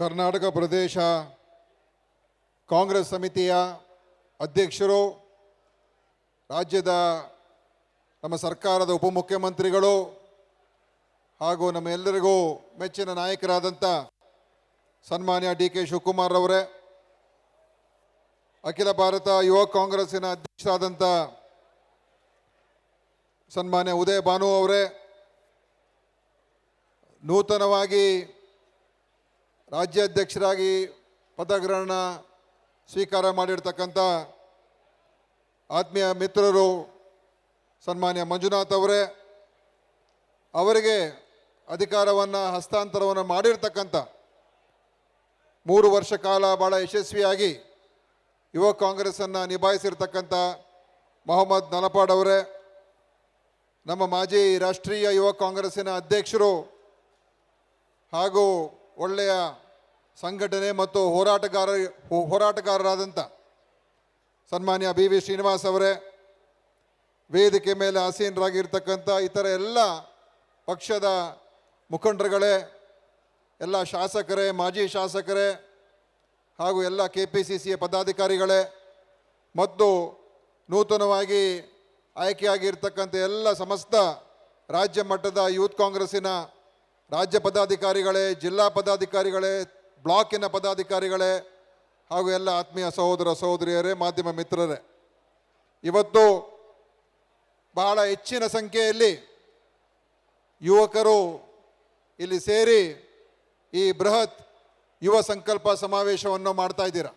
ಕರ್ನಾಟಕ ಪ್ರದೇಶ ಕಾಂಗ್ರೆಸ್ ಸಮಿತಿಯ ಅಧ್ಯಕ್ಷರು, ರಾಜ್ಯದ ನಮ್ಮ ಸರ್ಕಾರದ ಉಪಮುಖ್ಯಮಂತ್ರಿಗಳು ಹಾಗೂ ನಮ್ಮ ಎಲ್ಲರಿಗೂ ಮೆಚ್ಚಿನ ನಾಯಕರಾದಂಥ ಸನ್ಮಾನ್ಯ ಡಿ ಕೆ ಶಿವಕುಮಾರ್ ಅವರೇ ಅಖಿಲ ಭಾರತ ಯುವ ಕಾಂಗ್ರೆಸ್ಸಿನ ಅಧ್ಯಕ್ಷರಾದಂಥ ಸನ್ಮಾನ್ಯ ಉದಯ ಭಾನು ಅವರೇ, ನೂತನವಾಗಿ ರಾಜ್ಯಾಧ್ಯಕ್ಷರಾಗಿ ಪದಗ್ರಹಣ ಸ್ವೀಕಾರ ಮಾಡಿರ್ತಕ್ಕಂಥ ಆತ್ಮೀಯ ಮಿತ್ರರು ಸನ್ಮಾನ್ಯ ಮಂಜುನಾಥ್ ಅವರೇ, ಅವರಿಗೆ ಅಧಿಕಾರವನ್ನು, ಹಸ್ತಾಂತರವನ್ನು ಮಾಡಿರ್ತಕ್ಕಂಥ ಮೂರು ವರ್ಷ ಕಾಲ ಭಾಳ ಯಶಸ್ವಿಯಾಗಿ ಯುವ ಕಾಂಗ್ರೆಸ್ಸನ್ನು ನಿಭಾಯಿಸಿರ್ತಕ್ಕಂಥ ಮೊಹಮ್ಮದ್ ನಲಪಾಡ್ ಅವರೇ, ನಮ್ಮ ಮಾಜಿ ರಾಷ್ಟ್ರೀಯ ಯುವ ಕಾಂಗ್ರೆಸ್ಸಿನ ಅಧ್ಯಕ್ಷರು ಹಾಗೂ ಒಳ್ಳೆಯ ಸಂಘಟನೆ ಮತ್ತು ಹೋರಾಟಗಾರ ಹೋರಾಟಗಾರರಾದಂಥ ಸನ್ಮಾನ್ಯ ಬಿ ವಿ ಶ್ರೀನಿವಾಸ್ ಅವರೇ, ವೇದಿಕೆ ಮೇಲೆ ಆಸೀನರಾಗಿರ್ತಕ್ಕಂಥ ಇತರ ಎಲ್ಲ ಪಕ್ಷದ ಮುಖಂಡರುಗಳೇ, ಎಲ್ಲ ಶಾಸಕರೇ, ಮಾಜಿ ಶಾಸಕರೇ ಹಾಗೂ ಎಲ್ಲ ಕೆ ಪಿ ಸಿ ಸಿಯ ಪದಾಧಿಕಾರಿಗಳೇ ಮತ್ತು ನೂತನವಾಗಿ ಆಯ್ಕೆಯಾಗಿರ್ತಕ್ಕಂಥ ಎಲ್ಲ ಸಮಸ್ತ ರಾಜ್ಯ ಮಟ್ಟದ ಯೂತ್ ಕಾಂಗ್ರೆಸ್ಸಿನ ರಾಜ್ಯ ಪದಾಧಿಕಾರಿಗಳೇ, ಜಿಲ್ಲಾ ಪದಾಧಿಕಾರಿಗಳೇ, ಬ್ಲಾಕಿನ ಪದಾಧಿಕಾರಿಗಳೇ ಹಾಗೂ ಎಲ್ಲ ಆತ್ಮೀಯ ಸಹೋದರ ಸಹೋದರಿಯರೇ, ಮಾಧ್ಯಮ ಮಿತ್ರರೇ. ಇವತ್ತು ಬಹಳ ಹೆಚ್ಚಿನ ಸಂಖ್ಯೆಯಲ್ಲಿ ಯುವಕರು ಇಲ್ಲಿ ಸೇರಿ ಈ ಬೃಹತ್ ಯುವ ಸಂಕಲ್ಪ ಸಮಾವೇಶವನ್ನು ಮಾಡ್ತಾ ಇದ್ದೀರಾ?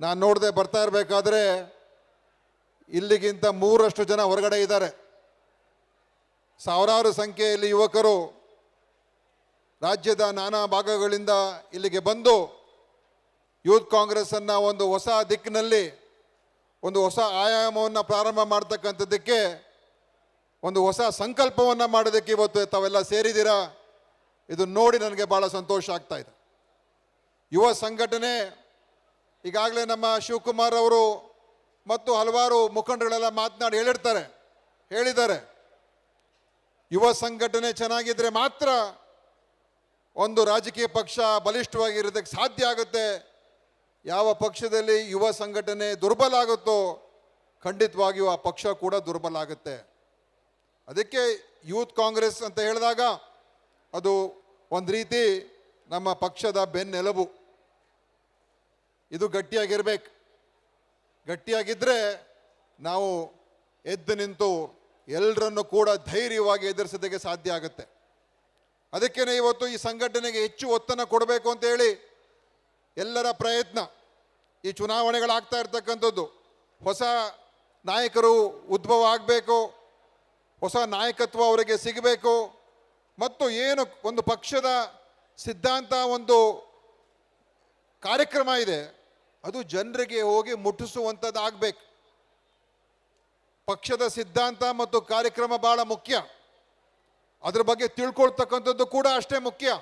ನಾನು ನೋಡದೆ ಬರ್ತಾ ಇರಬೇಕಾದ್ರೆ ಇಲ್ಲಿಗಿಂತ ಮೂರಷ್ಟು ಜನ ಹೊರಗಡೆ ಇದ್ದಾರೆ. ಸಾವಿರಾರು ಸಂಖ್ಯೆಯಲ್ಲಿ ಯುವಕರು ರಾಜ್ಯದ ನಾನಾ ಭಾಗಗಳಿಂದ ಇಲ್ಲಿಗೆ ಬಂದು ಯೂತ್ ಕಾಂಗ್ರೆಸ್ಸನ್ನು ಒಂದು ಹೊಸ ದಿಕ್ಕಿನಲ್ಲಿ, ಒಂದು ಹೊಸ ಆಯಾಮವನ್ನು ಪ್ರಾರಂಭ ಮಾಡ್ತಕ್ಕಂಥದ್ದಕ್ಕೆ, ಒಂದು ಹೊಸ ಸಂಕಲ್ಪವನ್ನು ಮಾಡೋದಕ್ಕೆ ಇವತ್ತು ತಾವೆಲ್ಲ ಸೇರಿದ್ದೀರಾ? ಇದು ನೋಡಿ ನನಗೆ ಭಾಳ ಸಂತೋಷ ಆಗ್ತಾ ಇದೆ. ಯುವ ಸಂಘಟನೆ, ಈಗಾಗಲೇ ನಮ್ಮ ಶಿವಕುಮಾರ್ ಅವರು ಮತ್ತು ಹಲವಾರು ಮುಖಂಡಗಳೆಲ್ಲ ಮಾತನಾಡಿ ಹೇಳಿರ್ತಾರೆ, ಹೇಳಿದ್ದಾರೆ. ಯುವ ಸಂಘಟನೆ ಚೆನ್ನಾಗಿದ್ದರೆ ಮಾತ್ರ ಒಂದು ರಾಜಕೀಯ ಪಕ್ಷ ಬಲಿಷ್ಠವಾಗಿರೋದಕ್ಕೆ ಸಾಧ್ಯ ಆಗುತ್ತೆ. ಯಾವ ಪಕ್ಷದಲ್ಲಿ ಯುವ ಸಂಘಟನೆ ದುರ್ಬಲ ಆಗುತ್ತೋ ಖಂಡಿತವಾಗಿಯೂ ಆ ಪಕ್ಷ ಕೂಡ ದುರ್ಬಲ ಆಗುತ್ತೆ. ಅದಕ್ಕೆ ಯೂತ್ ಕಾಂಗ್ರೆಸ್ ಅಂತ ಹೇಳಿದಾಗ ಅದು ಒಂದು ರೀತಿ ನಮ್ಮ ಪಕ್ಷದ ಬೆನ್ನೆಲುಬು. ಇದು ಗಟ್ಟಿಯಾಗಿರ್ಬೇಕು. ಗಟ್ಟಿಯಾಗಿದ್ದರೆ ನಾವು ಎದ್ದು ನಿಂತು ಎಲ್ಲರನ್ನು ಕೂಡ ಧೈರ್ಯವಾಗಿ ಎದುರಿಸೋದಕ್ಕೆ ಸಾಧ್ಯ ಆಗುತ್ತೆ. ಅದಕ್ಕೇ ಇವತ್ತು ಈ ಸಂಘಟನೆಗೆ ಹೆಚ್ಚು ಒತ್ತನ್ನು ಕೊಡಬೇಕು ಅಂತ ಹೇಳಿ ಎಲ್ಲರ ಪ್ರಯತ್ನ ಈ ಚುನಾವಣೆಗಳಾಗ್ತಾ ಇರ್ತಕ್ಕಂಥದ್ದು. ಹೊಸ ನಾಯಕರು ಉದ್ಭವ ಆಗಬೇಕು, ಹೊಸ ನಾಯಕತ್ವ ಅವರಿಗೆ ಸಿಗಬೇಕು ಮತ್ತು ಏನು ಒಂದು ಪಕ್ಷದ ಸಿದ್ಧಾಂತ, ಒಂದು ಕಾರ್ಯಕ್ರಮ ಇದೆ, ಅದು ಜನರಿಗೆ ಹೋಗಿ ಮುಟ್ಟಿಸುವಂಥದ್ದು ಆಗಬೇಕು ಪಕ್ಷದ ಸಿದ್ಧಾಂತ ಮತ್ತು ಕಾರ್ಯಕ್ರಮ ಭಾಳ ಮುಖ್ಯ. ಅದ್ರ ಬಗ್ಗೆ ತಿಳ್ಕೊಳ್ತಕ್ಕಂಥದ್ದು ಕೂಡ ಅಷ್ಟೇ ಮುಖ್ಯ.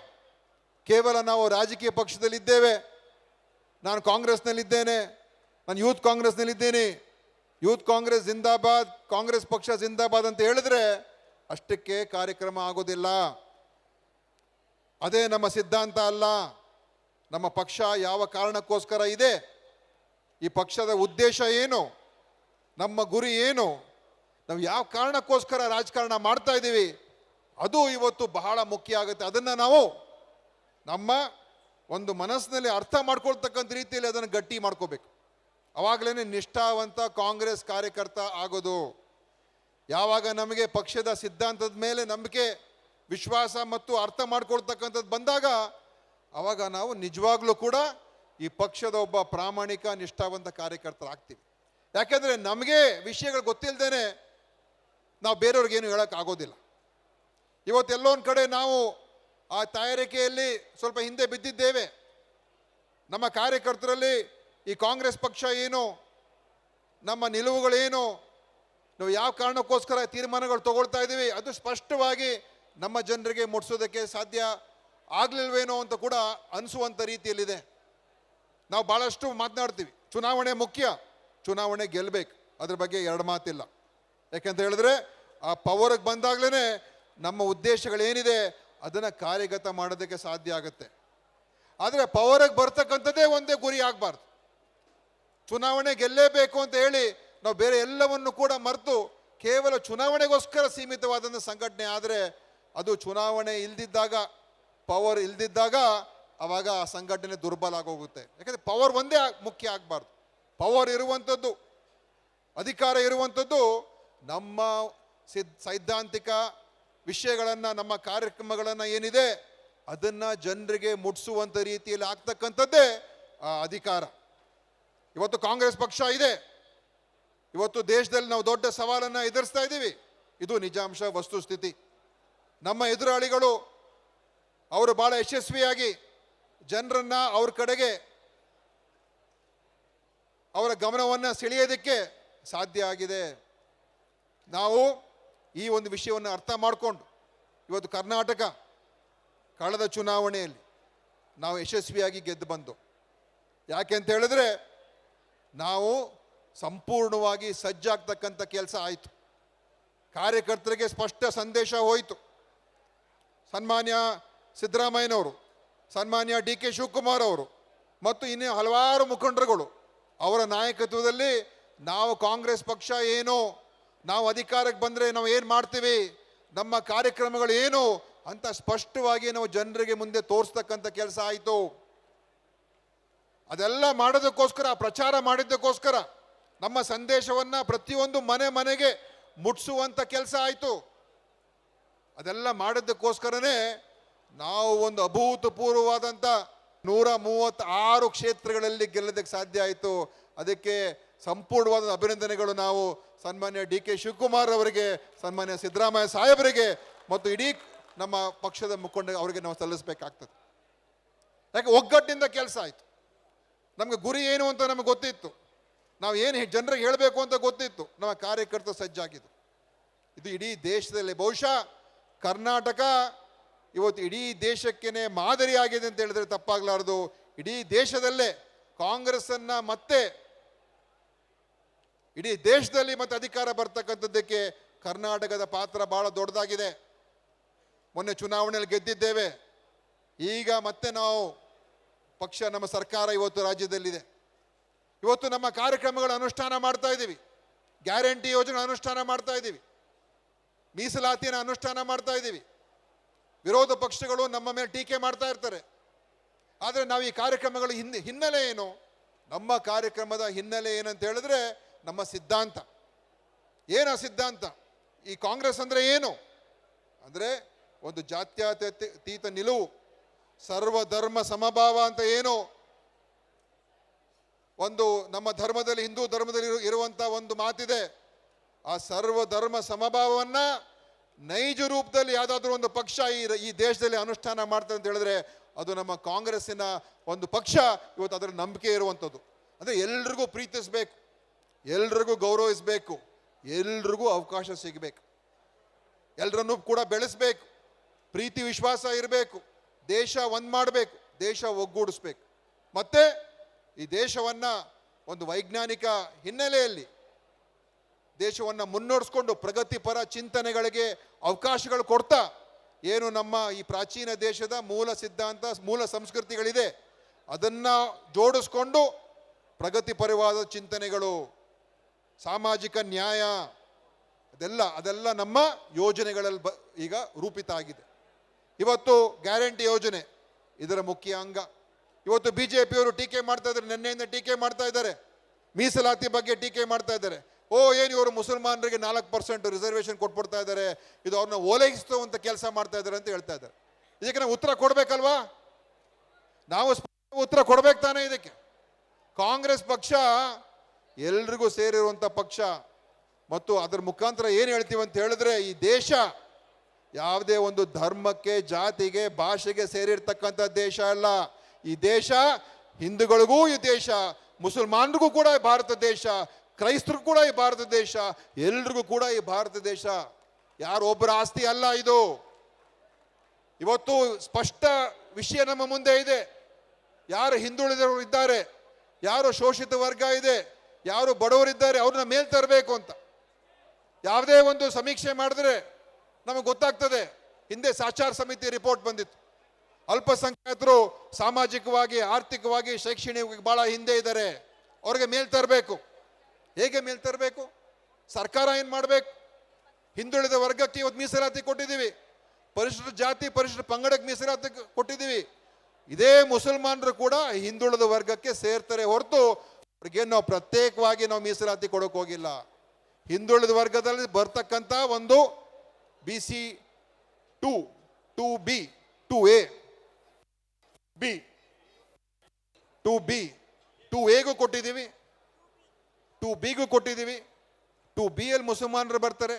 ಕೇವಲ ನಾವು ರಾಜಕೀಯ ಪಕ್ಷದಲ್ಲಿದ್ದೇವೆ. ನಾನು ಕಾಂಗ್ರೆಸ್ನಲ್ಲಿದ್ದೇನೆ. ನಾನು ಯೂತ್ ಕಾಂಗ್ರೆಸ್ನಲ್ಲಿದ್ದೀನಿ. ಯೂತ್ ಕಾಂಗ್ರೆಸ್ ಜಿಂದಾಬಾದ್, ಕಾಂಗ್ರೆಸ್ ಪಕ್ಷ ಜಿಂದಾಬಾದ್ ಅಂತ ಹೇಳಿದ್ರೆ ಅಷ್ಟಕ್ಕೆ ಕಾರ್ಯಕ್ರಮ ಆಗೋದಿಲ್ಲ. ಅದೇ ನಮ್ಮ ಸಿದ್ಧಾಂತ ಅಲ್ಲ. ನಮ್ಮ ಪಕ್ಷ ಯಾವ ಕಾರಣಕ್ಕೋಸ್ಕರ ಇದೆ? ಈ ಪಕ್ಷದ ಉದ್ದೇಶ ಏನು? ನಮ್ಮ ಗುರಿ ಏನು? ನಾವು ಯಾವ ಕಾರಣಕ್ಕೋಸ್ಕರ ರಾಜಕಾರಣ ಮಾಡ್ತಾ ಇದ್ದೀವಿ? ಅದು ಇವತ್ತು ಬಹಳ ಮುಖ್ಯ ಆಗುತ್ತೆ. ಅದನ್ನು ನಾವು ನಮ್ಮ ಒಂದು ಮನಸ್ಸಿನಲ್ಲಿ ಅರ್ಥ ಮಾಡ್ಕೊಳ್ತಕ್ಕಂಥ ರೀತಿಯಲ್ಲಿ ಅದನ್ನು ಗಟ್ಟಿ ಮಾಡ್ಕೋಬೇಕು. ಅವಾಗಲೇ ನಿಷ್ಠಾವಂತ ಕಾಂಗ್ರೆಸ್ ಕಾರ್ಯಕರ್ತ ಆಗೋದು. ಯಾವಾಗ ನಮಗೆ ಪಕ್ಷದ ಸಿದ್ಧಾಂತದ ಮೇಲೆ ನಂಬಿಕೆ, ವಿಶ್ವಾಸ ಮತ್ತು ಅರ್ಥ ಮಾಡ್ಕೊಳ್ತಕ್ಕಂಥದ್ದು ಬಂದಾಗ, ಅವಾಗ ನಾವು ನಿಜವಾಗ್ಲೂ ಕೂಡ ಈ ಪಕ್ಷದ ಒಬ್ಬ ಪ್ರಾಮಾಣಿಕ, ನಿಷ್ಠಾವಂತ ಕಾರ್ಯಕರ್ತರಾಗ್ತೀವಿ. ಯಾಕೆಂದರೆ ನಮಗೆ ವಿಷಯಗಳು ಗೊತ್ತಿಲ್ಲದೇನೆ ನಾವು ಬೇರೆಯವ್ರಿಗೇನು ಹೇಳೋಕ್ಕಾಗೋದಿಲ್ಲ. ಇವತ್ತೆಲ್ಲೋ ಒಂದು ಕಡೆ ನಾವು ಆ ತಯಾರಿಕೆಯಲ್ಲಿ ಸ್ವಲ್ಪ ಹಿಂದೆ ಬಿದ್ದಿದ್ದೇವೆ. ನಮ್ಮ ಕಾರ್ಯಕರ್ತರಲ್ಲಿ ಈ ಕಾಂಗ್ರೆಸ್ ಪಕ್ಷ ಏನು, ನಮ್ಮ ನಿಲುವುಗಳೇನು ನಾವು ಯಾವ ಕಾರಣಕ್ಕೋಸ್ಕರ ತೀರ್ಮಾನಗಳು ತಗೊಳ್ತಾ ಇದ್ದೀವಿ ಅದು ಸ್ಪಷ್ಟವಾಗಿ ನಮ್ಮ ಜನರಿಗೆ ಮುಟ್ಸೋದಕ್ಕೆ ಸಾಧ್ಯ ಆಗಲಿಲ್ವೇನೋ ಅಂತ ಕೂಡ ಅನಿಸುವಂಥ ರೀತಿಯಲ್ಲಿದೆ. ನಾವು ಭಾಳಷ್ಟು ಮಾತನಾಡ್ತೀವಿ. ಚುನಾವಣೆ ಮುಖ್ಯ, ಚುನಾವಣೆ ಗೆಲ್ಲಬೇಕು ಅದ್ರ ಬಗ್ಗೆ ಎರಡು ಮಾತಿಲ್ಲ. ಯಾಕೆಂತ ಹೇಳಿದ್ರೆ ಆ ಪವರ್ಗೆ ಬಂದಾಗಲೇ ನಮ್ಮ ಉದ್ದೇಶಗಳೇನಿದೆ ಅದನ್ನು ಕಾರ್ಯಗತ ಮಾಡೋದಕ್ಕೆ ಸಾಧ್ಯ ಆಗುತ್ತೆ. ಆದರೆ ಪವರಿಗೆ ಬರ್ತಕ್ಕಂಥದ್ದೇ ಒಂದೇ ಗುರಿ ಆಗಬಾರ್ದು. ಚುನಾವಣೆ ಗೆಲ್ಲೇಬೇಕು ಅಂತ ಹೇಳಿ ನಾವು ಬೇರೆ ಎಲ್ಲವನ್ನು ಕೂಡ ಮರೆತು ಕೇವಲ ಚುನಾವಣೆಗೋಸ್ಕರ ಸೀಮಿತವಾದಂಥ ಸಂಘಟನೆ ಆದರೆ ಅದು ಚುನಾವಣೆ ಇಲ್ದಿದ್ದಾಗ, ಪವರ್ ಇಲ್ದಿದ್ದಾಗ ಅವಾಗ ಆ ಸಂಘಟನೆ ದುರ್ಬಲ ಆಗೋಗುತ್ತೆ. ಯಾಕಂದರೆ ಪವರ್ ಒಂದೇ ಮುಖ್ಯ ಆಗಬಾರ್ದು. ಪವರ್ ಇರುವಂಥದ್ದು, ಅಧಿಕಾರ ಇರುವಂಥದ್ದು ನಮ್ಮ ಸಿದ್ ಸೈದ್ಧಾಂತಿಕ ವಿಷಯಗಳನ್ನು, ನಮ್ಮ ಕಾರ್ಯಕ್ರಮಗಳನ್ನು ಏನಿದೆ, ಅದನ್ನು ಜನರಿಗೆ ಮುಟ್ಟಿಸುವಂಥ ರೀತಿಯಲ್ಲಿ ಆಗ್ತಕ್ಕಂಥದ್ದೇ ಆ ಅಧಿಕಾರ. ಇವತ್ತು ಕಾಂಗ್ರೆಸ್ ಪಕ್ಷ ಇದೆ. ಇವತ್ತು ದೇಶದಲ್ಲಿ ನಾವು ದೊಡ್ಡ ಸವಾಲನ್ನು ಎದುರಿಸ್ತಾ ಇದ್ದೀವಿ. ಇದು ನಿಜಾಂಶ, ವಸ್ತುಸ್ಥಿತಿ. ನಮ್ಮ ಎದುರಾಳಿಗಳು, ಅವರು ಬಹಳ ಯಶಸ್ವಿಯಾಗಿ ಜನರನ್ನ ಅವ್ರ ಕಡೆಗೆ ಅವರ ಗಮನವನ್ನು ಸೆಳೆಯೋದಕ್ಕೆ ಸಾಧ್ಯ ಆಗಿದೆ. ನಾವು ಈ ಒಂದು ವಿಷಯವನ್ನು ಅರ್ಥ ಮಾಡಿಕೊಂಡು ಇವತ್ತು ಕರ್ನಾಟಕ ಕಳೆದ ಚುನಾವಣೆಯಲ್ಲಿ ನಾವು ಯಶಸ್ವಿಯಾಗಿ ಗೆದ್ದು ಬಂದು. ಯಾಕೆ ಅಂತ ಹೇಳಿದ್ರೆ ನಾವು ಸಂಪೂರ್ಣವಾಗಿ ಸಜ್ಜಾಗ್ತಕ್ಕಂಥ ಕೆಲಸ ಆಯಿತು. ಕಾರ್ಯಕರ್ತರಿಗೆ ಸ್ಪಷ್ಟ ಸಂದೇಶ ಹೋಯಿತು. ಸನ್ಮಾನ್ಯ ಸಿದ್ದರಾಮಯ್ಯನವರು, ಸನ್ಮಾನ್ಯ ಡಿ ಕೆ ಶಿವಕುಮಾರ್ ಅವರು ಮತ್ತು ಇನ್ನೂ ಹಲವಾರು ಮುಖಂಡರುಗಳು ಅವರ ನಾಯಕತ್ವದಲ್ಲಿ ನಾವು ಕಾಂಗ್ರೆಸ್ ಪಕ್ಷ ಏನು ನಾವು ಅಧಿಕಾರಕ್ಕೆ ಬಂದರೆ ನಾವು ಏನು ಮಾಡ್ತೀವಿ? ನಮ್ಮ ಕಾರ್ಯಕ್ರಮಗಳು ಏನು? ಅಂತ ಸ್ಪಷ್ಟವಾಗಿ ನಾವು ಜನರಿಗೆ ಮುಂದೆ ತೋರಿಸ್ತಕ್ಕಂಥ ಕೆಲಸ ಆಯಿತು. ಅದೆಲ್ಲ ಮಾಡೋದಕ್ಕೋಸ್ಕರ, ಪ್ರಚಾರ ಮಾಡಿದ್ದಕ್ಕೋಸ್ಕರ, ನಮ್ಮ ಸಂದೇಶವನ್ನು ಪ್ರತಿಯೊಂದು ಮನೆ ಮನೆಗೆ ಮುಟ್ಸುವಂಥ ಕೆಲಸ ಆಯಿತು. ಅದೆಲ್ಲ ಮಾಡಿದ್ದಕ್ಕೋಸ್ಕರನೇ ನಾವು ಒಂದು ಅಭೂತಪೂರ್ವವಾದಂಥ ನೂರ ಮೂವತ್ತಾರು ಕ್ಷೇತ್ರಗಳಲ್ಲಿ ಗೆಲ್ಲೋದಕ್ಕೆ ಸಾಧ್ಯ ಆಯಿತು. ಅದಕ್ಕೆ ಸಂಪೂರ್ಣವಾದ ಅಭಿನಂದನೆಗಳು ನಾವು ಸನ್ಮಾನ್ಯ ಡಿ ಕೆ ಶಿವಕುಮಾರ್ ಅವರಿಗೆ, ಸನ್ಮಾನ್ಯ ಸಿದ್ದರಾಮಯ್ಯ ಸಾಹೇಬರಿಗೆ ಮತ್ತು ಇಡೀ ನಮ್ಮ ಪಕ್ಷದ ಮುಖಂಡ ಅವರಿಗೆ ನಾವು ಸಲ್ಲಿಸಬೇಕಾಗ್ತದೆ. ಯಾಕೆ ಒಗ್ಗಟ್ಟಿನಿಂದ ಕೆಲಸ ಆಯಿತು. ನಮಗೆ ಗುರಿ ಏನು ಅಂತ ನಮಗೆ ಗೊತ್ತಿತ್ತು. ನಾವು ಏನು ಜನರಿಗೆ ಹೇಳಬೇಕು ಅಂತ ಗೊತ್ತಿತ್ತು. ನಮ್ಮ ಕಾರ್ಯಕರ್ತ ಸಜ್ಜಾಗಿದ್ದು ಇದು ಇಡೀ ದೇಶದಲ್ಲಿ, ಬಹುಶಃ ಕರ್ನಾಟಕ ಇವತ್ತು ಇಡೀ ದೇಶಕ್ಕೇನೆ ಮಾದರಿಯಾಗಿದೆ ಅಂತ ಹೇಳಿದ್ರೆ ತಪ್ಪಾಗಲಾರದು. ಇಡೀ ದೇಶದಲ್ಲೇ ಕಾಂಗ್ರೆಸ್ಸನ್ನು ಮತ್ತೆ ಇಡೀ ದೇಶದಲ್ಲಿ ಮತ್ತೆ ಅಧಿಕಾರ ಬರ್ತಕ್ಕಂಥದ್ದಕ್ಕೆ ಕರ್ನಾಟಕದ ಪಾತ್ರ ಬಹಳ ದೊಡ್ಡದಾಗಿದೆ. ಮೊನ್ನೆ ಚುನಾವಣೆಯಲ್ಲಿ ಗೆದ್ದಿದ್ದೇವೆ. ಈಗ ಮತ್ತೆ ನಾವು ಪಕ್ಷ ನಮ್ಮ ಸರ್ಕಾರ ಇವತ್ತು ರಾಜ್ಯದಲ್ಲಿದೆ. ಇವತ್ತು ನಮ್ಮ ಕಾರ್ಯಕ್ರಮಗಳ ಅನುಷ್ಠಾನ ಮಾಡ್ತಾ ಇದ್ದೀವಿ. ಗ್ಯಾರಂಟಿ ಯೋಜನೆ ಅನುಷ್ಠಾನ ಮಾಡ್ತಾ ಇದ್ದೀವಿ. ಮೀಸಲಾತಿಯನ್ನು ಅನುಷ್ಠಾನ ಮಾಡ್ತಾ ಇದ್ದೀವಿ. ವಿರೋಧ ಪಕ್ಷಗಳು ನಮ್ಮ ಮೇಲೆ ಟೀಕೆ ಮಾಡ್ತಾ ಇರ್ತಾರೆ. ಆದರೆ ನಾವು ಈ ಕಾರ್ಯಕ್ರಮಗಳ ಹಿನ್ನೆ ಹಿನ್ನೆಲೆ ಏನು? ನಮ್ಮ ಕಾರ್ಯಕ್ರಮದ ಹಿನ್ನೆಲೆ ಏನಂತ ಹೇಳಿದ್ರೆ ನಮ್ಮ ಸಿದ್ಧಾಂತ. ಏನು ಆ ಸಿದ್ಧಾಂತ? ಈ ಕಾಂಗ್ರೆಸ್ ಅಂದರೆ ಏನು? ಅಂದರೆ ಒಂದು ಜಾತ್ಯತೀತ ನಿಲುವು. ಸರ್ವಧರ್ಮ ಸಮಭಾವ ಅಂತ ಏನು? ಒಂದು ನಮ್ಮ ಧರ್ಮದಲ್ಲಿ, ಹಿಂದೂ ಧರ್ಮದಲ್ಲಿ ಇರುವಂಥ ಒಂದು ಮಾತಿದೆ. ಆ ಸರ್ವಧರ್ಮ ಸಮಭಾವವನ್ನ ನೈಜ ರೂಪದಲ್ಲಿ ಯಾವುದಾದ್ರೂ ಒಂದು ಪಕ್ಷ ಈ ಈ ದೇಶದಲ್ಲಿ ಅನುಷ್ಠಾನ ಮಾಡ್ತದೆ ಅಂತ ಹೇಳಿದ್ರೆ ಅದು ನಮ್ಮ ಕಾಂಗ್ರೆಸ್ಸಿನ ಒಂದು ಪಕ್ಷ ಇವತ್ತು ಅದರ ನಂಬಿಕೆ ಇರುವಂಥದ್ದು. ಅಂದರೆ ಎಲ್ರಿಗೂ ಪ್ರೀತಿಸಬೇಕು. ಎಲ್ರಿಗೂ ಗೌರವಿಸಬೇಕು. ಎಲ್ರಿಗೂ ಅವಕಾಶ ಸಿಗಬೇಕು. ಎಲ್ಲರನ್ನೂ ಕೂಡ ಬೆಳೆಸಬೇಕು. ಪ್ರೀತಿ, ವಿಶ್ವಾಸ ಇರಬೇಕು. ದೇಶ ಒಂದು ಮಾಡಬೇಕು. ದೇಶ ಒಗ್ಗೂಡಿಸ್ಬೇಕು. ಮತ್ತೆ ಈ ದೇಶವನ್ನು ಒಂದು ವೈಜ್ಞಾನಿಕ ಹಿನ್ನೆಲೆಯಲ್ಲಿ ದೇಶವನ್ನು ಮುನ್ನಡೆಸ್ಕೊಂಡು ಪ್ರಗತಿಪರ ಚಿಂತನೆಗಳಿಗೆ ಅವಕಾಶಗಳು ಕೊಡ್ತಾ ಏನು ನಮ್ಮ ಈ ಪ್ರಾಚೀನ ದೇಶದ ಮೂಲ ಸಿದ್ಧಾಂತ, ಮೂಲ ಸಂಸ್ಕೃತಿಗಳಿದೆ. ಅದನ್ನು ಜೋಡಿಸ್ಕೊಂಡು ಪ್ರಗತಿಪರವಾದ ಚಿಂತನೆಗಳು ಸಾಮಾಜಿಕ ನ್ಯಾಯ, ಅದೆಲ್ಲ ಅದೆಲ್ಲ ನಮ್ಮ ಯೋಜನೆಗಳಲ್ಲಿ ಬ, ಈಗ ರೂಪಿತ ಆಗಿದೆ. ಇವತ್ತು ಗ್ಯಾರಂಟಿ ಯೋಜನೆ, ಇದರ ಮುಖ್ಯ ಅಂಗ. ಇವತ್ತು ಬಿ ಜೆ ಪಿಯವರು ಟೀಕೆ ಮಾಡ್ತಾ ಇದ್ದಾರೆ, ನಿನ್ನೆಯಿಂದ ಟೀಕೆ ಮಾಡ್ತಾ ಇದ್ದಾರೆ. ಮೀಸಲಾತಿ ಬಗ್ಗೆ ಟೀಕೆ ಮಾಡ್ತಾ ಇದ್ದಾರೆ. ಓ, ಏನು ಇವರು ಮುಸಲ್ಮಾನರಿಗೆ ನಾಲ್ಕು ಪರ್ಸೆಂಟ್ ರಿಸರ್ವೇಷನ್ ಕೊಟ್ಬಿಡ್ತಾ ಇದ್ದಾರೆ, ಇದು ಅವ್ರನ್ನ ಓಲೈಸುವಂಥ ಕೆಲಸ ಮಾಡ್ತಾ ಇದ್ದಾರೆ ಅಂತ ಹೇಳ್ತಾ ಇದ್ದಾರೆ. ಇದಕ್ಕೆ ನಾವು ಉತ್ತರ ಕೊಡಬೇಕಲ್ವಾ? ನಾವು ಉತ್ತರ ಕೊಡಬೇಕು ತಾನೇ ಇದಕ್ಕೆ. ಕಾಂಗ್ರೆಸ್ ಪಕ್ಷ ಎಲ್ರಿಗೂ ಸೇರಿರುವಂಥ ಪಕ್ಷ ಮತ್ತು ಅದರ ಮುಖಾಂತರ ಏನು ಹೇಳ್ತೀವಿ ಅಂತ ಹೇಳಿದ್ರೆ ಈ ದೇಶ ಯಾವುದೇ ಒಂದು ಧರ್ಮಕ್ಕೆ, ಜಾತಿಗೆ, ಭಾಷೆಗೆ ಸೇರಿರ್ತಕ್ಕಂಥ ದೇಶ ಅಲ್ಲ. ಈ ದೇಶ ಹಿಂದೂಗಳಿಗೂ ಈ ದೇಶ, ಮುಸಲ್ಮಾನ್ರಿಗೂ ಕೂಡ ಈ ಭಾರತ ದೇಶ ಕ್ರೈಸ್ತರಿಗೂ ಕೂಡ ಈ ಭಾರತ ದೇಶ, ಎಲ್ರಿಗೂ ಕೂಡ ಈ ಭಾರತ ದೇಶ. ಯಾರೊಬ್ಬರ ಆಸ್ತಿ ಅಲ್ಲ ಇದು. ಇವತ್ತು ಸ್ಪಷ್ಟ ವಿಷಯ ನಮ್ಮ ಮುಂದೆ ಇದೆ. ಯಾರು ಹಿಂದುಳಿದವರು ಇದ್ದಾರೆ, ಯಾರು ಶೋಷಿತ ವರ್ಗ ಇದೆ ಯಾರು ಬಡವರಿದ್ದಾರೆ ಅವ್ರನ್ನ ಮೇಲ್ ತರಬೇಕು ಅಂತ. ಯಾವುದೇ ಒಂದು ಸಮೀಕ್ಷೆ ಮಾಡಿದ್ರೆ ನಮಗೆ ಗೊತ್ತಾಗ್ತದೆ, ಹಿಂದೆ ಸಾಚಾರ ಸಮಿತಿ ರಿಪೋರ್ಟ್ ಬಂದಿತ್ತು. ಅಲ್ಪಸಂಖ್ಯಾತರು ಸಾಮಾಜಿಕವಾಗಿ, ಆರ್ಥಿಕವಾಗಿ, ಶೈಕ್ಷಣಿಕವಾಗಿ ಬಹಳ ಹಿಂದೆ ಇದ್ದಾರೆ. ಅವ್ರಿಗೆ ಮೇಲ್ ತರಬೇಕು. ಹೇಗೆ ಮೇಲ್ ತರಬೇಕು? ಸರ್ಕಾರ ಏನು ಮಾಡಬೇಕು? ಹಿಂದುಳಿದ ವರ್ಗಕ್ಕೆ ಇವತ್ತು ಮೀಸಲಾತಿ ಕೊಟ್ಟಿದ್ದೀವಿ. ಪರಿಶಿಷ್ಟ ಜಾತಿ ಪರಿಶಿಷ್ಟ ಪಂಗಡಕ್ಕೆ ಮೀಸಲಾತಿ ಕೊಟ್ಟಿದ್ದೀವಿ. ಇದೇ ಮುಸಲ್ಮಾನರು ಕೂಡ ಹಿಂದುಳಿದ ವರ್ಗಕ್ಕೆ ಸೇರ್ತಾರೆ ಹೊರತು ಅವ್ರಿಗೆ ನಾವು ಪ್ರತ್ಯೇಕವಾಗಿ ನಾವು ಮೀಸಲಾತಿ ಕೊಡೋಕೆ ಹೋಗಿಲ್ಲ. ಹಿಂದುಳಿದ ವರ್ಗದಲ್ಲಿ ಬರ್ತಕ್ಕಂಥ ಒಂದು B C two two B two A B two B two ಎಗೂ ಕೊಟ್ಟಿದ್ದೀವಿ. ಟು ಬಿಗೂ ಕೊಟ್ಟಿದ್ದೀವಿ. ಟು ಬಿ ಅಲ್ಲಿ ಮುಸಲ್ಮಾನರು ಬರ್ತಾರೆ.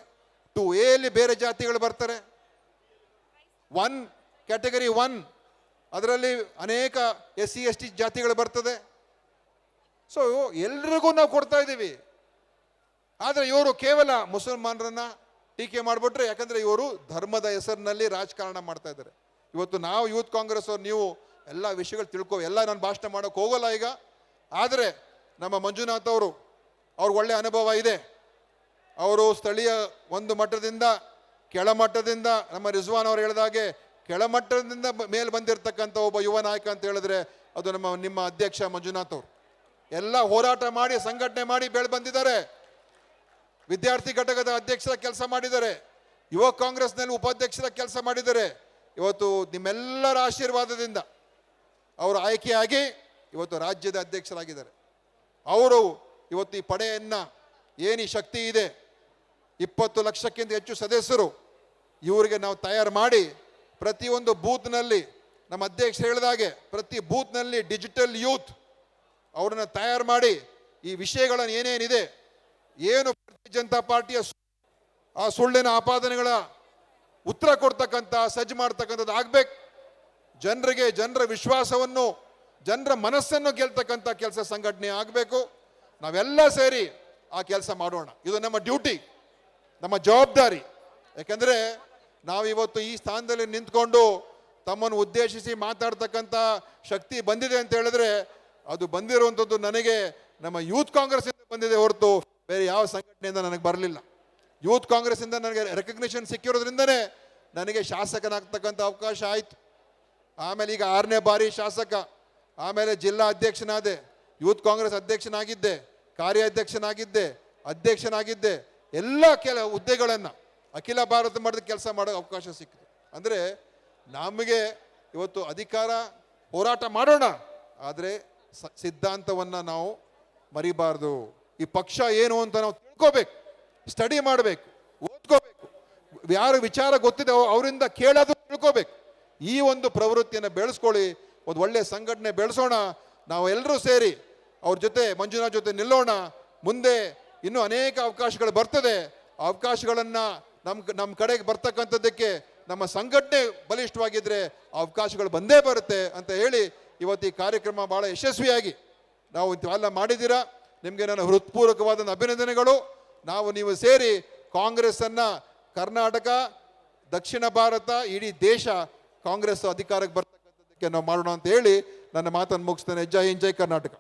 ಟು ಅಲ್ಲಿ ಬೇರೆ ಜಾತಿಗಳು ಬರ್ತಾರೆ. ಒನ್ ಕ್ಯಾಟಗರಿ ಒನ್ ಅದರಲ್ಲಿ ಅನೇಕ ಎಸ್ ಸಿ ಎಸ್ ಟಿ ಜಾತಿಗಳು ಬರ್ತದೆ. ಸೊ ಎಲ್ರಿಗೂ ನಾವು ಕೊಡ್ತಾ ಇದ್ದೀವಿ. ಆದರೆ ಇವರು ಕೇವಲ ಮುಸಲ್ಮಾನರನ್ನ ಟೀಕೆ ಮಾಡಿಬಿಟ್ರೆ, ಯಾಕಂದ್ರೆ ಇವರು ಧರ್ಮದ ಹೆಸರಿನಲ್ಲಿ ರಾಜಕಾರಣ ಮಾಡ್ತಾ ಇದ್ದಾರೆ. ಇವತ್ತು ನಾವು ಯೂತ್ ಕಾಂಗ್ರೆಸ್ ಅವ್ರು, ನೀವು ಎಲ್ಲ ವಿಷಯಗಳು ತಿಳ್ಕೊ, ಎಲ್ಲ ನಾನು ಭಾಷಣ ಮಾಡೋಕೆ ಹೋಗೋಲ್ಲ ಈಗ. ಆದರೆ ನಮ್ಮ ಮಂಜುನಾಥ್ ಅವರು, ಅವ್ರಿಗೆ ಒಳ್ಳೆ ಅನುಭವ ಇದೆ. ಅವರು ಸ್ಥಳೀಯ ಒಂದು ಮಟ್ಟದಿಂದ ಕೆಳಮಟ್ಟದಿಂದ ನಮ್ಮ ರಿಜ್ವಾನ್ ಅವರು ಹೇಳಿದಾಗೆ ಕೆಳಮಟ್ಟದಿಂದ ಮೇಲ್ ಬಂದಿರತಕ್ಕಂಥ ಒಬ್ಬ ಯುವ ನಾಯಕ ಅಂತ ಹೇಳಿದ್ರೆ, ಅದು ನಮ್ಮ, ನಿಮ್ಮ ಅಧ್ಯಕ್ಷ ಮಂಜುನಾಥ್ ಅವರು. ಎಲ್ಲ ಹೋರಾಟ ಮಾಡಿ, ಸಂಘಟನೆ ಮಾಡಿ ಬೆಳೆ ಬಂದಿದ್ದಾರೆ. ವಿದ್ಯಾರ್ಥಿ ಘಟಕದ ಅಧ್ಯಕ್ಷರ ಕೆಲಸ ಮಾಡಿದ್ದಾರೆ. ಯುವ ಕಾಂಗ್ರೆಸ್ನಲ್ಲಿ ಉಪಾಧ್ಯಕ್ಷರ ಕೆಲಸ ಮಾಡಿದ್ದಾರೆ. ಇವತ್ತು ನಿಮ್ಮೆಲ್ಲರ ಆಶೀರ್ವಾದದಿಂದ ಅವರು ಆಯ್ಕೆಯಾಗಿ ಇವತ್ತು ರಾಜ್ಯದ ಅಧ್ಯಕ್ಷರಾಗಿದ್ದಾರೆ. ಅವರು ಇವತ್ತು ಈ ಪಡೆಯನ್ನು ಏನು ಶಕ್ತಿ ಇದೆ, ಇಪ್ಪತ್ತು ಲಕ್ಷಕ್ಕಿಂತ ಹೆಚ್ಚು ಸದಸ್ಯರು ಇವರಿಗೆ ನಾವು ತಯಾರು ಮಾಡಿ ಪ್ರತಿಯೊಂದು ಬೂತ್ನಲ್ಲಿ ನಮ್ಮ ಅಧ್ಯಕ್ಷ ಹೇಳಿದಾಗೆ ಪ್ರತಿ ಬೂತ್ನಲ್ಲಿ ಡಿಜಿಟಲ್ ಯೂತ್ ಅವರನ್ನು ತಯಾರು ಮಾಡಿ ಈ ವಿಷಯಗಳನ್ನು ಏನೇನಿದೆ, ಏನು ಭಾರತೀಯ ಜನತಾ ಪಾರ್ಟಿಯ ಆ ಸುಳ್ಳಿನ ಆಪಾದನೆಗಳ ಉತ್ತರ ಕೊಡ್ತಕ್ಕಂಥ, ಸಜ್ಜು ಮಾಡ್ತಕ್ಕಂಥದ್ದು ಆಗ್ಬೇಕು. ಜನರಿಗೆ ಜನರ ವಿಶ್ವಾಸವನ್ನು, ಜನರ ಮನಸ್ಸನ್ನು ಗೆಲ್ತಕ್ಕಂಥ ಕೆಲಸ ಸಂಘಟನೆ ಆಗಬೇಕು. ನಾವೆಲ್ಲ ಸೇರಿ ಆ ಕೆಲಸ ಮಾಡೋಣ. ಇದು ನಮ್ಮ ಡ್ಯೂಟಿ, ನಮ್ಮ ಜವಾಬ್ದಾರಿ. ಯಾಕಂದ್ರೆ ನಾವಿವತ್ತು ಈ ಸ್ಥಾನದಲ್ಲಿ ನಿಂತ್ಕೊಂಡು ತಮ್ಮನ್ನು ಉದ್ದೇಶಿಸಿ ಮಾತಾಡ್ತಕ್ಕಂಥ ಶಕ್ತಿ ಬಂದಿದೆ ಅಂತ ಹೇಳಿದ್ರೆ ಅದು ಬಂದಿರುವಂಥದ್ದು ನನಗೆ, ನಮ್ಮ ಯೂತ್ ಕಾಂಗ್ರೆಸ್ ಇಂದ ಬಂದಿದೆ ಹೊರತು ಬೇರೆ ಯಾವ ಸಂಘಟನೆಯಿಂದ ನನಗೆ ಬರಲಿಲ್ಲ. ಯೂತ್ ಕಾಂಗ್ರೆಸ್ ಇಂದ ನನಗೆ ರೆಕಗ್ನಿಷನ್ ಸಿಕ್ಕಿರೋದ್ರಿಂದನೇ ನನಗೆ ಶಾಸಕನಾಗ್ತಕ್ಕಂಥ ಅವಕಾಶ ಆಯಿತು. ಆಮೇಲೆ ಈಗ ಆರನೇ ಬಾರಿ ಶಾಸಕ, ಆಮೇಲೆ ಜಿಲ್ಲಾ ಅಧ್ಯಕ್ಷನಾದೆ, ಯೂತ್ ಕಾಂಗ್ರೆಸ್ ಅಧ್ಯಕ್ಷನಾಗಿದ್ದೆ, ಕಾರ್ಯಾಧ್ಯಕ್ಷನಾಗಿದ್ದೆ, ಅಧ್ಯಕ್ಷನಾಗಿದ್ದೆ, ಎಲ್ಲ ಕೆಲ ಹುದ್ದೆಗಳನ್ನು ಅಖಿಲ ಭಾರತ ಮಟ್ಟದ ಕೆಲಸ ಮಾಡೋ ಅವಕಾಶ ಸಿಕ್ಕಿತು ಅಂದರೆ ನಮಗೆ ಇವತ್ತು ಅಧಿಕಾರ, ಹೋರಾಟ ಮಾಡೋಣ, ಆದರೆ ಸಿದ್ಧಾಂತವನ್ನು ನಾವು ಮರಿಬಾರ್ದು. ಈ ಪಕ್ಷ ಏನು ಅಂತ ನಾವು ತಿಳ್ಕೋಬೇಕು. ಸ್ಟಡಿ ಮಾಡಬೇಕು. ಓದ್ಕೋಬೇಕು. ಯಾರು ವಿಚಾರ ಗೊತ್ತಿದೆ ಅವರಿಂದ ಕೇಳೋದು ತಿಳ್ಕೋಬೇಕು. ಈ ಒಂದು ಪ್ರವೃತ್ತಿಯನ್ನು ಬೆಳೆಸ್ಕೊಳ್ಳಿ. ಒಂದು ಒಳ್ಳೆ ಸಂಘಟನೆ ಬೆಳೆಸೋಣ. ನಾವು ಎಲ್ಲರೂ ಸೇರಿ ಅವ್ರ ಜೊತೆ, ಮಂಜುನಾಥ್ ಜೊತೆ ನಿಲ್ಲೋಣ. ಮುಂದೆ ಇನ್ನೂ ಅನೇಕ ಅವಕಾಶಗಳು ಬರ್ತದೆ. ಅವಕಾಶಗಳನ್ನು ನಮ್ಮ ನಮ್ಮ ಕಡೆಗೆ ಬರ್ತಕ್ಕಂಥದ್ದಕ್ಕೆ ನಮ್ಮ ಸಂಘಟನೆ ಬಲಿಷ್ಠವಾಗಿದ್ದರೆ ಅವಕಾಶಗಳು ಬಂದೇ ಬರುತ್ತೆ ಅಂತ ಹೇಳಿ ಇವತ್ತು ಈ ಕಾರ್ಯಕ್ರಮ ಭಾಳ ಯಶಸ್ವಿಯಾಗಿ ನಾವು ಇಂಥವೆಲ್ಲ ಮಾಡಿದ್ದೀರಾ? ನಿಮಗೆ ನನ್ನ ಹೃತ್ಪೂರ್ವಕವಾದ ಅಭಿನಂದನೆಗಳು. ನಾವು ನೀವು ಸೇರಿ ಕಾಂಗ್ರೆಸ್ಸನ್ನು ಕರ್ನಾಟಕ, ದಕ್ಷಿಣ ಭಾರತ, ಇಡೀ ದೇಶ ಕಾಂಗ್ರೆಸ್ ಅಧಿಕಾರಕ್ಕೆ ಬರ್ತಕ್ಕಂಥದ್ದಕ್ಕೆ ನಾವು ಮಾಡೋಣ ಅಂತ ಹೇಳಿ ನನ್ನ ಮಾತನ್ನು ಮುಗಿಸ್ತೇನೆ. ಜೈ ಹಿಂದ್, ಜೈ ಕರ್ನಾಟಕ.